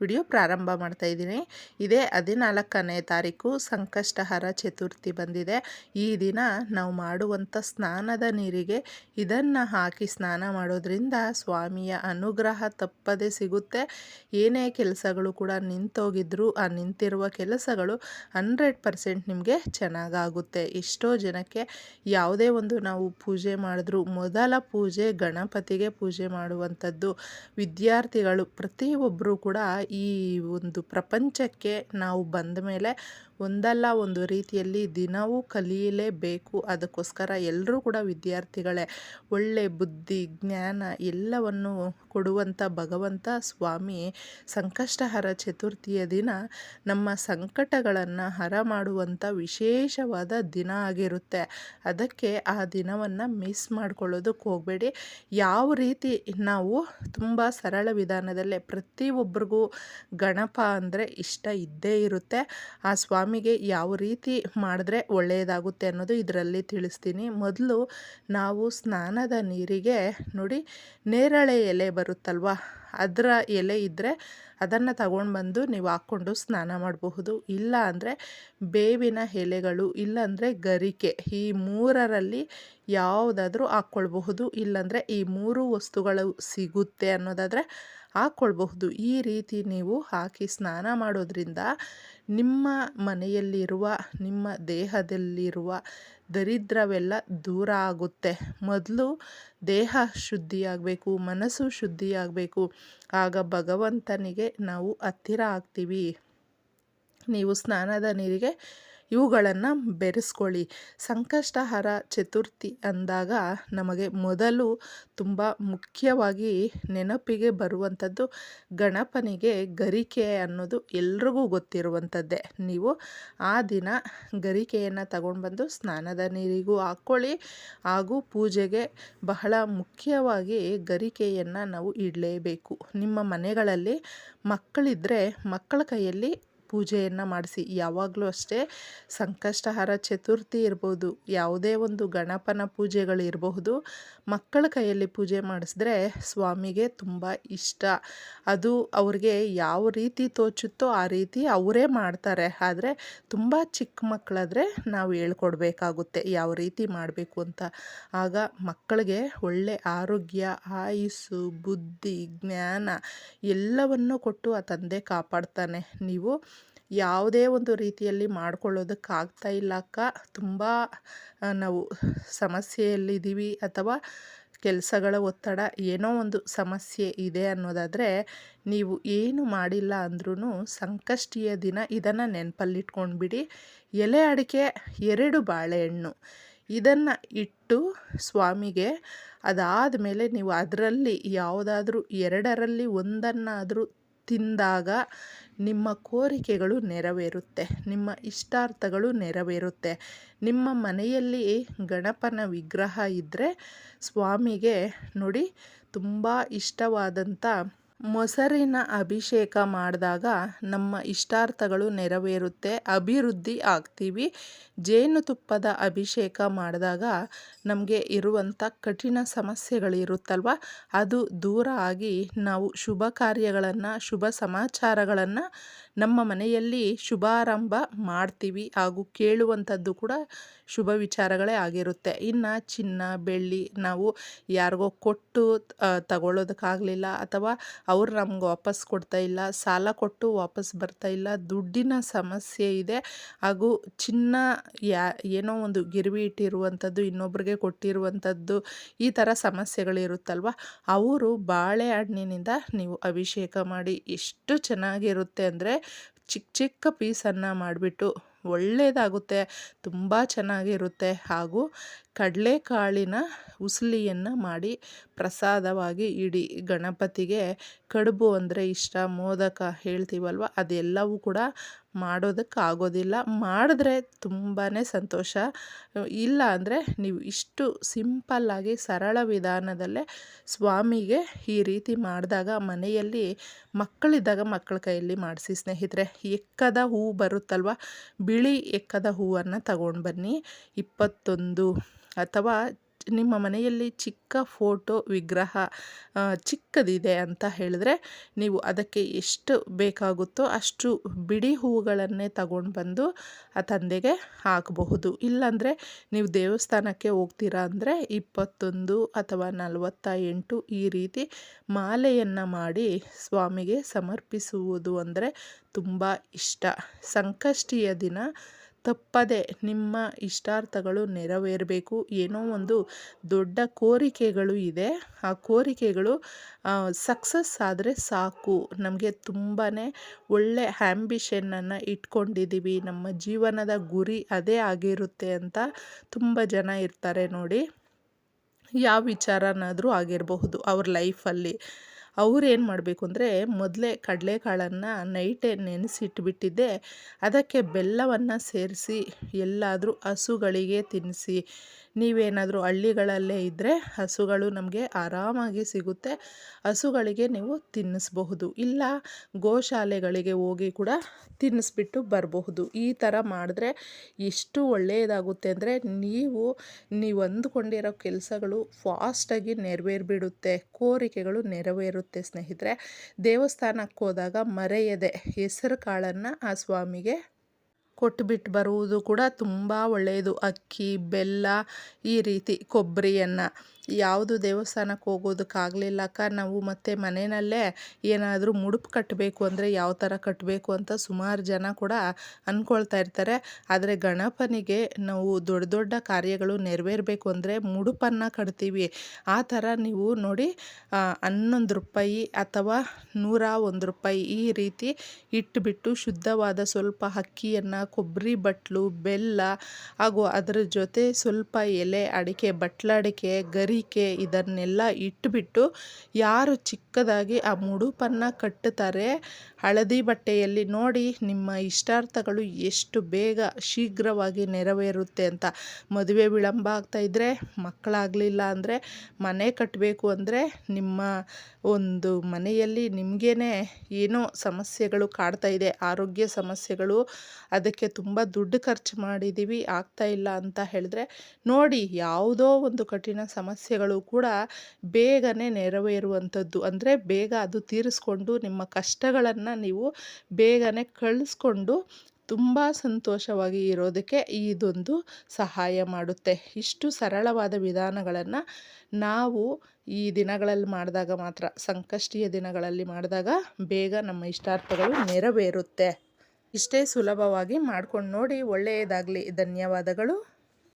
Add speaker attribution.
Speaker 1: Video ಪ್ರಾರಂಭ ಮಾಡ್ತಾ ಇದ್ದೀನಿ. ಇದೇ ಹದಿನಾಲ್ಕನೇ ತಾರೀಕು ಸಂಕಷ್ಟಹರ ಚತುರ್ಥಿ ಬಂದಿದೆ. ಈ ದಿನ ನಾವು ಮಾಡುವಂಥ ಸ್ನಾನದ ನೀರಿಗೆ ಇದನ್ನು ಹಾಕಿ ಸ್ನಾನ ಮಾಡೋದ್ರಿಂದ ಸ್ವಾಮಿಯ ಅನುಗ್ರಹ ತಪ್ಪದೆ ಸಿಗುತ್ತೆ. ಏನೇ ಕೆಲಸಗಳು ಕೂಡ ನಿಂತೋಗಿದ್ರು ಆ ನಿಂತಿರುವ ಕೆಲಸಗಳು ಹಂಡ್ರೆಡ್ ಪರ್ಸೆಂಟ್ ನಿಮಗೆ ಚೆನ್ನಾಗಾಗುತ್ತೆ. ಎಷ್ಟೋ ಜನಕ್ಕೆ ಯಾವುದೇ ಒಂದು ನಾವು ಪೂಜೆ ಮಾಡಿದ್ರು ಮೊದಲ ಪೂಜೆ ಗಣಪತಿಗೆ ಪೂಜೆ ಮಾಡುವಂಥದ್ದು. ವಿದ್ಯಾರ್ಥಿಗಳು ಪ್ರತಿಯೊಬ್ಬರು ಕೂಡ ಈ ಒಂದು ಪ್ರಪಂಚಕ್ಕೆ ನಾವು ಬಂದ ಮೇಲೆ ಒಂದಲ್ಲ ಒಂದು ರೀತಿಯಲ್ಲಿ ದಿನವೂ ಕಲಿಯಲೇಬೇಕು. ಅದಕ್ಕೋಸ್ಕರ ಎಲ್ಲರೂ ಕೂಡ ವಿದ್ಯಾರ್ಥಿಗಳೇ, ಒಳ್ಳೆ ಬುದ್ಧಿ, ಜ್ಞಾನ ಎಲ್ಲವನ್ನು ಕೊಡುವಂಥ ಭಗವಂತ ಸ್ವಾಮಿ ಸಂಕಷ್ಟಹರ ಚತುರ್ಥಿಯ ದಿನ ನಮ್ಮ ಸಂಕಟಗಳನ್ನು ಹರ ಮಾಡುವಂಥ ವಿಶೇಷವಾದ ದಿನ ಆಗಿರುತ್ತೆ. ಅದಕ್ಕೆ ಆ ದಿನವನ್ನು ಮಿಸ್ ಮಾಡ್ಕೊಳ್ಳೋದಕ್ಕೆ ಹೋಗಬೇಡಿ. ಯಾವ ರೀತಿ ನಾವು ತುಂಬ ಸರಳ ವಿಧಾನದಲ್ಲೇ ಪ್ರತಿಯೊಬ್ಬರಿಗೂ ಗಣಪ ಅಂದರೆ ಇಷ್ಟ ಇದ್ದೇ ಇರುತ್ತೆ. ಆ ಸ್ವಾಮಿಗೆ ಯಾವ ರೀತಿ ಮಾಡಿದ್ರೆ ಒಳ್ಳೆಯದಾಗುತ್ತೆ ಅನ್ನೋದು ಇದರಲ್ಲಿ ತಿಳಿಸ್ತೀನಿ. ಮೊದಲು ನಾವು ಸ್ನಾನದ ನೀರಿಗೆ ನೋಡಿ, ನೇರಳೆ ಎಲೆ ಬರುತ್ತಲ್ವ, ಅದರ ಎಲೆ ಇದ್ದರೆ ಅದನ್ನು ತಗೊಂಡು ಬಂದು ನೀವು ಹಾಕ್ಕೊಂಡು ಸ್ನಾನ ಮಾಡಬಹುದು. ಇಲ್ಲ ಅಂದರೆ ಬೇವಿನ ಎಲೆಗಳು ಇಲ್ಲಾಂದರೆ ಗರಿಕೆ, ಈ ಮೂರರಲ್ಲಿ ಯಾವುದಾದ್ರೂ ಹಾಕ್ಕೊಳ್ಬಹುದು. ಇಲ್ಲಾಂದರೆ ಈ ಮೂರು ವಸ್ತುಗಳು ಸಿಗುತ್ತೆ ಅನ್ನೋದಾದರೆ ಹಾಕ್ಕೊಳ್ಬಹುದು ಈ ರೀತಿ ನೀವು ಹಾಕಿ ಸ್ನಾನ ಮಾಡೋದ್ರಿಂದ ನಿಮ್ಮ ಮನೆಯಲ್ಲಿರುವ, ನಿಮ್ಮ ದೇಹದಲ್ಲಿರುವ ದರಿದ್ರವೆಲ್ಲ ದೂರ ಆಗುತ್ತೆ. ಮೊದಲು ದೇಹ ಶುದ್ಧಿಯಾಗಬೇಕು, ಮನಸ್ಸು ಶುದ್ಧಿಯಾಗಬೇಕು. ಆಗ ಭಗವಂತನಿಗೆ ನಾವು ಹತ್ತಿರ ಆಗ್ತೀವಿ. ನೀವು ಸ್ನಾನದ ನೀರಿಗೆ ಇವುಗಳನ್ನು ಬೆರೆಸ್ಕೊಳ್ಳಿ. ಸಂಕಷ್ಟಹರ ಚತುರ್ಥಿ ಅಂದಾಗ ನಮಗೆ ಮೊದಲು ತುಂಬ ಮುಖ್ಯವಾಗಿ ನೆನಪಿಗೆ ಬರುವಂಥದ್ದು ಗಣಪನಿಗೆ ಗರಿಕೆ ಅನ್ನೋದು ಎಲ್ರಿಗೂ ಗೊತ್ತಿರುವಂಥದ್ದೇ. ನೀವು ಆ ದಿನ ಗರಿಕೆಯನ್ನು ತಗೊಂಡು ಬಂದು ಸ್ನಾನದ ನೀರಿಗೂ ಹಾಕ್ಕೊಳ್ಳಿ. ಹಾಗೂ ಪೂಜೆಗೆ ಬಹಳ ಮುಖ್ಯವಾಗಿ ಗರಿಕೆಯನ್ನು ನಾವು ಇಡಲೇಬೇಕು. ನಿಮ್ಮ ಮನೆಗಳಲ್ಲಿ ಮಕ್ಕಳಿದ್ದರೆ ಮಕ್ಕಳ ಕೈಯಲ್ಲಿ ಪೂಜೆಯನ್ನು ಮಾಡಿಸಿ. ಯಾವಾಗಲೂ ಅಷ್ಟೇ ಸಂಕಷ್ಟಹರ ಚತುರ್ಥಿ ಇರ್ಬೋದು ಯಾವುದೇ ಒಂದು ಗಣಪನ ಪೂಜೆಗಳಿರಬಹುದು ಮಕ್ಕಳ ಕೈಯಲ್ಲಿ ಪೂಜೆ ಮಾಡಿಸಿದ್ರೆ ಸ್ವಾಮಿಗೆ ತುಂಬ ಇಷ್ಟ. ಅದು ಅವ್ರಿಗೆ ಯಾವ ರೀತಿ ತೋಚುತ್ತೋ ಆ ರೀತಿ ಅವರೇ ಮಾಡ್ತಾರೆ. ಆದರೆ ತುಂಬ ಚಿಕ್ಕ ಮಕ್ಕಳಾದರೆ ನಾವು ಹೇಳ್ಕೊಡ್ಬೇಕಾಗುತ್ತೆ ಯಾವ ರೀತಿ ಮಾಡಬೇಕು ಅಂತ. ಆಗ ಮಕ್ಕಳಿಗೆ ಒಳ್ಳೆ ಆರೋಗ್ಯ, ಆಯುಸ್ಸು, ಬುದ್ಧಿ, ಜ್ಞಾನ ಎಲ್ಲವನ್ನು ಕೊಟ್ಟು ಆ ತಂದೆ ಕಾಪಾಡ್ತಾನೆ. ನೀವು ಯಾವುದೇ ಒಂದು ರೀತಿಯಲ್ಲಿ ಮಾಡ್ಕೊಳ್ಳೋದಕ್ಕಾಗ್ತಾ ಇಲ್ಲ ಅಕ್ಕ. ತುಂಬ ನಾವು ಸಮಸ್ಯೆಯಲ್ಲಿದ್ದೀವಿ ಅಥವಾ ಕೆಲಸಗಳ ಒತ್ತಡ ಏನೋ ಒಂದು ಸಮಸ್ಯೆ ಇದೆ ಅನ್ನೋದಾದರೆ ನೀವು ಏನು ಮಾಡಿಲ್ಲ ಅಂದ್ರೂ ಸಂಕಷ್ಟಿಯ ದಿನ ಇದನ್ನು ನೆನಪಲ್ಲಿಟ್ಕೊಂಡ್ಬಿಡಿ. ಎಲೆ ಅಡಿಕೆ ಎರಡು ಬಾಳೆಹಣ್ಣು. ಇದನ್ನು ಇಟ್ಟು ಸ್ವಾಮಿಗೆ ಅದಾದ ಮೇಲೆ ನೀವು ಅದರಲ್ಲಿ ಯಾವುದಾದ್ರೂ ಎರಡರಲ್ಲಿ ಒಂದನ್ನಾದರೂ ತಿಂದಾಗ ನಿಮ್ಮ ಕೋರಿಕೆಗಳು ನೆರವೇರುತ್ತೆ, ನಿಮ್ಮ ಇಷ್ಟಾರ್ಥಗಳು ನೆರವೇರುತ್ತೆ. ನಿಮ್ಮ ಮನೆಯಲ್ಲಿ ಗಣಪನ ವಿಗ್ರಹ ಇದ್ದರೆ ಸ್ವಾಮಿಗೆ ನೋಡಿ ತುಂಬ ಇಷ್ಟವಾದಂಥ ಮೊಸರಿನ ಅಭಿಷೇಕ ಮಾಡಿದಾಗ ನಮ್ಮ ಇಷ್ಟಾರ್ಥಗಳು ನೆರವೇರುತ್ತೆ, ಅಭಿವೃದ್ಧಿ ಆಗ್ತೀವಿ. ಜೇನುತುಪ್ಪದ ಅಭಿಷೇಕ ಮಾಡಿದಾಗ ನಮಗೆ ಇರುವಂಥ ಕಠಿಣ ಸಮಸ್ಯೆಗಳಿರುತ್ತಲ್ವ? ಅದು ದೂರ ಆಗಿ ನಾವು ಶುಭ ಕಾರ್ಯಗಳನ್ನು, ಶುಭ ಸಮಾಚಾರಗಳನ್ನು ನಮ್ಮ ಮನೆಯಲ್ಲಿ ಶುಭಾರಂಭ ಮಾಡ್ತೀವಿ ಹಾಗೂ ಕೇಳುವಂಥದ್ದು ಕೂಡ ಶುಭ ವಿಚಾರಗಳೇ ಆಗಿರುತ್ತೆ. ಇನ್ನು ಚಿನ್ನ, ಬೆಳ್ಳಿ ನಾವು ಯಾರಿಗೋ ಕೊಟ್ಟು ತಗೊಳ್ಳೋದಕ್ಕಾಗಲಿಲ್ಲ ಅಥವಾ ಅವ್ರು ನಮ್ಗೆ ವಾಪಸ್ ಕೊಡ್ತಾ ಇಲ್ಲ, ಸಾಲ ಕೊಟ್ಟು ವಾಪಸ್ ಬರ್ತಾ ಇಲ್ಲ, ದುಡ್ಡಿನ ಸಮಸ್ಯೆ ಇದೆ ಹಾಗೂ ಚಿನ್ನ ಯಾ, ಏನೋ ಒಂದು ಗಿರ್ವಿ ಇಟ್ಟಿರುವಂಥದ್ದು, ಇನ್ನೊಬ್ರಿಗೆ ಕೊಟ್ಟಿರುವಂಥದ್ದು ಈ ಥರ ಸಮಸ್ಯೆಗಳಿರುತ್ತಲ್ವ ಅವರು ಬಾಳೆಹಣ್ಣಿನಿಂದ ನೀವು ಅಭಿಷೇಕ ಮಾಡಿ ಎಷ್ಟು ಚೆನ್ನಾಗಿರುತ್ತೆ ಅಂದರೆ ಚಿಕ್ಕ ಚಿಕ್ಕ ಪೀಸನ್ನು ಮಾಡಿಬಿಟ್ಟು ಒಳ್ಳೆಯದಾಗುತ್ತೆ, ತುಂಬ ಚೆನ್ನಾಗಿರುತ್ತೆ. ಹಾಗೂ ಕಡಲೆಕಾಳಿನ ಉಸಲಿಯನ್ನು ಮಾಡಿ ಪ್ರಸಾದವಾಗಿ ಇಡಿ ಗಣಪತಿಗೆ ಕಡುಬು ಅಂದರೆ ಇಷ್ಟ, ಮೋದಕ ಹೇಳ್ತೀವಲ್ವ, ಅದೆಲ್ಲವೂ ಕೂಡ ಮಾಡೋದಕ್ಕಾಗೋದಿಲ್ಲ ಮಾಡಿದ್ರೆ ತುಂಬಾ ಸಂತೋಷ. ಇಲ್ಲ ಅಂದರೆ ನೀವು ಇಷ್ಟು ಸಿಂಪಲ್ಲಾಗಿ ಸರಳ ವಿಧಾನದಲ್ಲೇ ಸ್ವಾಮಿಗೆ ಈ ರೀತಿ ಮಾಡಿದಾಗ ಮನೆಯಲ್ಲಿ ಮಕ್ಕಳಿದ್ದಾಗ ಮಕ್ಕಳ ಕೈಯಲ್ಲಿ ಮಾಡಿಸಿ ಸ್ನೇಹಿತರೆ, ಎಕ್ಕದ ಹೂ ಬರುತ್ತಲ್ವ? ಬಿಳಿ ಎಕ್ಕದ ಹೂವನ್ನು ತಗೊಂಡು ಬನ್ನಿ. ಇಪ್ಪತ್ತೊಂದು ಅಥವಾ ನಿಮ್ಮ ಮನೆಯಲ್ಲಿ ಚಿಕ್ಕ ಫೋಟೋ ವಿಗ್ರಹ ಚಿಕ್ಕದಿದೆ ಅಂತ ಹೇಳಿದ್ರೆ ನೀವು ಅದಕ್ಕೆ ಎಷ್ಟು ಬೇಕಾಗುತ್ತೋ ಅಷ್ಟು ಬಿಡಿ ಹೂವುಗಳನ್ನೇ ತಗೊಂಡು ಬಂದು ಆ ತಂದೆಗೆ ಹಾಕಬಹುದು. ಇಲ್ಲಾಂದರೆ ನೀವು ದೇವಸ್ಥಾನಕ್ಕೆ ಹೋಗ್ತೀರಾ ಅಂದರೆ ಇಪ್ಪತ್ತೊಂದು ಅಥವಾ ನಲವತ್ತ ಎಂಟು ಈ ರೀತಿ ಮಾಲೆಯನ್ನು ಮಾಡಿ ಸ್ವಾಮಿಗೆ ಸಮರ್ಪಿಸುವುದು ಅಂದರೆ ತುಂಬ ಇಷ್ಟ. ಸಂಕಷ್ಟಿಯ ದಿನ ತಪ್ಪದೆ ನಿಮ್ಮ ಇಷ್ಟಾರ್ಥಗಳು ನೆರವೇರಬೇಕು. ಏನೋ ಒಂದು ದೊಡ್ಡ ಕೋರಿಕೆಗಳು ಇದೆ. ಆ ಕೋರಿಕೆಗಳು ಸಕ್ಸಸ್ ಆದರೆ ಸಾಕು. ನಮಗೆ ತುಂಬಾ ಒಳ್ಳೆ ಆ್ಯಂಬಿಷನನ್ನು ಇಟ್ಕೊಂಡಿದ್ದೀವಿ ನಮ್ಮ ಜೀವನದ ಗುರಿ ಅದೇ ಆಗಿರುತ್ತೆ ಅಂತ ತುಂಬ ಜನ ಇರ್ತಾರೆ ನೋಡಿ. ಯಾವ ವಿಚಾರನಾದರೂ ಆಗಿರಬಹುದು. ಅವ್ರ ಲೈಫಲ್ಲಿ ಅವ್ರು ಏನು ಮಾಡಬೇಕು ಅಂದರೆ ಮೊದಲೇ ಕಡಲೆಕಾಳನ್ನು ನೈಟೇ ನೆನೆಸಿಟ್ಬಿಟ್ಟಿದ್ದೆ. ಅದಕ್ಕೆ ಬೆಲ್ಲವನ್ನು ಸೇರಿಸಿ ಎಲ್ಲಾದರೂ ಹಸುಗಳಿಗೆ ತಿನ್ನಿಸಿ ನೀವೇನಾದರೂ ಹಳ್ಳಿಗಳಲ್ಲೇ ಇದ್ದರೆ ಹಸುಗಳು ನಮಗೆ ಆರಾಮಾಗಿ ಸಿಗುತ್ತೆ. ಹಸುಗಳಿಗೆ ನೀವು ತಿನ್ನಿಸ್ಬಹುದು. ಇಲ್ಲ ಗೋಶಾಲೆಗಳಿಗೆ ಹೋಗಿ ಕೂಡ ತಿನ್ನಿಸ್ಬಿಟ್ಟು ಬರಬಹುದು. ಈ ಥರ ಮಾಡಿದ್ರೆ ಎಷ್ಟು ಒಳ್ಳೆಯದಾಗುತ್ತೆ ಅಂದರೆ ನೀವು ನೀವು ಅಂದುಕೊಂಡಿರೋ ಕೆಲಸಗಳು ಫಾಸ್ಟಾಗಿ ನೆರವೇರಿಬಿಡುತ್ತೆ. ಕೋರಿಕೆಗಳು ನೆರವೇರುತ್ತೆ ಸ್ನೇಹಿತರೆ. ದೇವಸ್ಥಾನಕ್ಕೆ ಹೋದಾಗ ಮರೆಯದೆ ಹೆಸರು ಕಾಳನ್ನು ಆ ಸ್ವಾಮಿಗೆ ಕೊಟ್ಟುಬಿಟ್ಟು ಬರುವುದು ಕೂಡ ತುಂಬ ಒಳ್ಳೆಯದು ಅಕ್ಕಿ ಬೆಲ್ಲ ಈ ರೀತಿ ಕೊಬ್ಬರಿಯನ್ನು. ಯಾವುದು ದೇವಸ್ಥಾನಕ್ಕೆ ಹೋಗೋದಕ್ಕಾಗಲಿಲ್ಲ. ಅಕ್ಕ, ನಾವು ಮತ್ತೆ ಮನೆಯಲ್ಲೇ ಏನಾದರೂ ಮುಡುಪು ಕಟ್ಟಬೇಕು ಅಂದರೆ ಯಾವ ಥರ ಕಟ್ಟಬೇಕು ಅಂತ ಸುಮಾರು ಜನ ಕೂಡ ಅಂದ್ಕೊಳ್ತಾ ಇರ್ತಾರೆ. ಆದರೆ ಗಣಪನಿಗೆ ನಾವು ದೊಡ್ಡ ದೊಡ್ಡ ಕಾರ್ಯಗಳು ನೆರವೇರಬೇಕು ಅಂದರೆ ಮುಡುಪನ್ನು ಕಟ್ತೀವಿ. ಆ ಥರ ನೀವು ನೋಡಿ ಹನ್ನೊಂದು ರೂಪಾಯಿ ಅಥವಾ ನೂರ ಒಂದು ರೂಪಾಯಿ ಈ ರೀತಿ ಇಟ್ಟುಬಿಟ್ಟು ಶುದ್ಧವಾದ ಸ್ವಲ್ಪ ಅಕ್ಕಿಯನ್ನು ಕೊಬ್ಬರಿ ಬಟ್ಲು, ಬೆಲ್ಲ ಹಾಗೂ ಅದರ ಜೊತೆ ಸ್ವಲ್ಪ ಎಲೆ, ಅಡಿಕೆ, ಬಟ್ಲಡಿಕೆ, ಗರಿ ಅರಿಕೆ ಇದನ್ನೆಲ್ಲ ಇಟ್ಟುಬಿಟ್ಟು ಯಾರು ಚಿಕ್ಕದಾಗಿ ಆ ಮುಡುಪನ್ನು ಕಟ್ಟುತ್ತಾರೆ, ಹಳದಿ ಬಟ್ಟೆಯಲ್ಲಿ ನೋಡಿ ನಿಮ್ಮ ಇಷ್ಟಾರ್ಥಗಳು ಎಷ್ಟು ಬೇಗ ಶೀಘ್ರವಾಗಿ ನೆರವೇರುತ್ತೆ ಅಂತ ಮದುವೆ ವಿಳಂಬ ಆಗ್ತಾಯಿದ್ರೆ ಮಕ್ಕಳಾಗಲಿಲ್ಲ ಅಂದರೆ, ಮನೆ ಕಟ್ಟಬೇಕು ಅಂದರೆ ನಿಮ್ಮ ಒಂದು ಮನೆಯಲ್ಲಿ ನಿಮಗೇ ಏನೋ ಸಮಸ್ಯೆಗಳು ಕಾಡ್ತಾ ಇದೆ, ಆರೋಗ್ಯ ಸಮಸ್ಯೆಗಳು, ಅದಕ್ಕೆ ತುಂಬ ದುಡ್ಡು ಖರ್ಚು ಮಾಡಿದ್ದೀವಿ, ಆಗ್ತಾ ಇಲ್ಲ ಅಂತ ಹೇಳಿದ್ರೆ ನೋಡಿ ಯಾವುದೋ ಒಂದು ಕಠಿಣ ಸಮಸ್ಯೆಗಳು ಕೂಡ ಬೇಗನೆ ನೆರವೇರುವಂಥದ್ದು. ಅಂದರೆ ಬೇಗ ಅದು ತೀರಿಸ್ಕೊಂಡು ನಿಮ್ಮ ಕಷ್ಟಗಳನ್ನು ನೀವು ಬೇಗನೆ ಕಳಿಸ್ಕೊಂಡು ತುಂಬ ಸಂತೋಷವಾಗಿ ಇರೋದಕ್ಕೆ ಇದೊಂದು ಸಹಾಯ ಮಾಡುತ್ತೆ. ಇಷ್ಟು ಸರಳವಾದ ವಿಧಾನಗಳನ್ನು ನಾವು ಈ ದಿನಗಳಲ್ಲಿ ಮಾಡಿದಾಗ ಮಾತ್ರ, ಸಂಕಷ್ಟಿಯ ದಿನಗಳಲ್ಲಿ ಮಾಡಿದಾಗ ಬೇಗ ನಮ್ಮ ಇಷ್ಟಾರ್ಥಗಳು ನೆರವೇರುತ್ತೆ. ಇಷ್ಟೇ ಸುಲಭವಾಗಿ ಮಾಡ್ಕೊಂಡು ನೋಡಿ ಒಳ್ಳೆಯದಾಗಲಿ. ಧನ್ಯವಾದಗಳು.